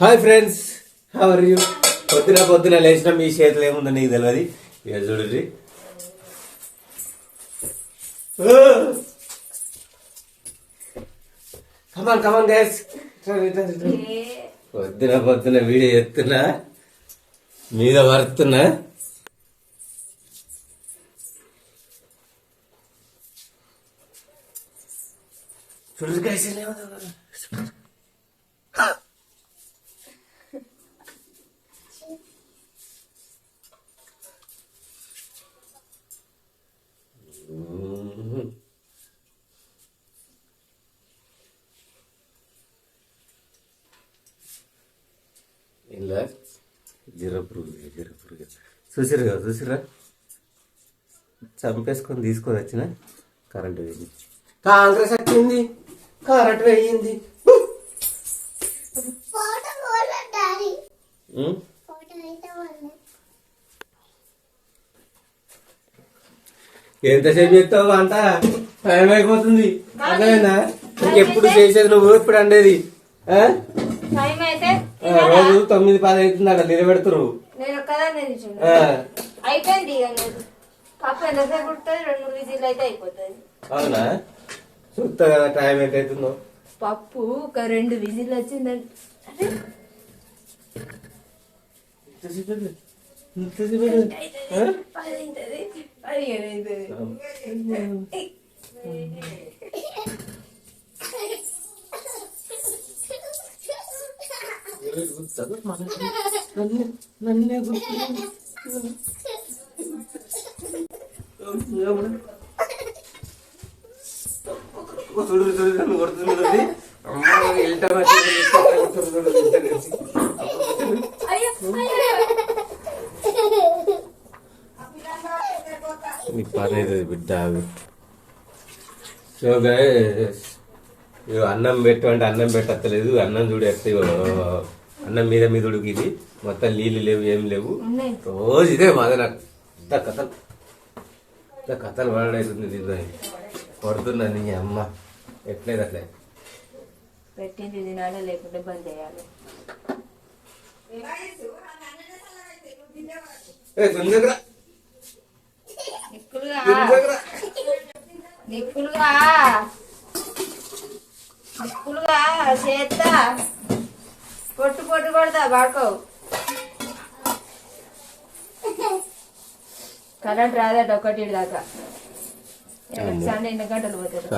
Hi friends how are you పొద్దున పొద్దున లేచిన మీ చేతిలో ఏముందో నీకు తెలియదు ఇక చూడండి కమాన్ కమాన్ గ్యాస్ పొద్దున పొద్దున వీడియో ఎత్తున్నా మీద పడుతున్నా. చూడు గ్యాస్ ఇలా జీర పురుగు జీర పురుగు చూసిరు కదా చూసిరా చంపేసుకొని తీసుకొని వచ్చిన కరెంట్ కాంగ్రెస్ వచ్చింది కరెంట్ పోయింది ఉం? ఎంతసేపు చెప్తావు అంట టైం అయిపోతుంది. అదేనా ఇంకెప్పుడు చేసేది నువ్వు? ఇప్పుడు అండేది రోజు తొమ్మిది పది అవుతుంది అక్కడ నిలబెడుతురు అయిపోయింది అవునా? చూస్తా కదా టైం ఎంత అవుతుందో పప్పు ఒక రెండు విజిల్ వచ్చిందంటే ఎంతసేపు కొడుతున్నది పని అవుతుంది బిడ్డ. సో గైస్ అన్నం పెట్టు అంటే అన్నం పెట్టలేదు అన్నం చూడు ఇగో అన్నం మీద మీద ఉడికింది. మొత్తం నీళ్ళు లేవు ఏం లేవు. రోజు ఇదే మాది నాకు. ఇంత కథలు కథలు పడవుతుంది దీంతో పడుతున్నా నీ అమ్మ. ఎట్లేదు అట్లే పెట్టింది తినాలి లేకుంటే బంద్ చేయాలి. నిక్కులుగా చేస్తా పొట్టు పొట్టు కొడతా బాడుకో కరెంట్ రాదట ఒకటి దాకా. సండే గంటలు పోతారు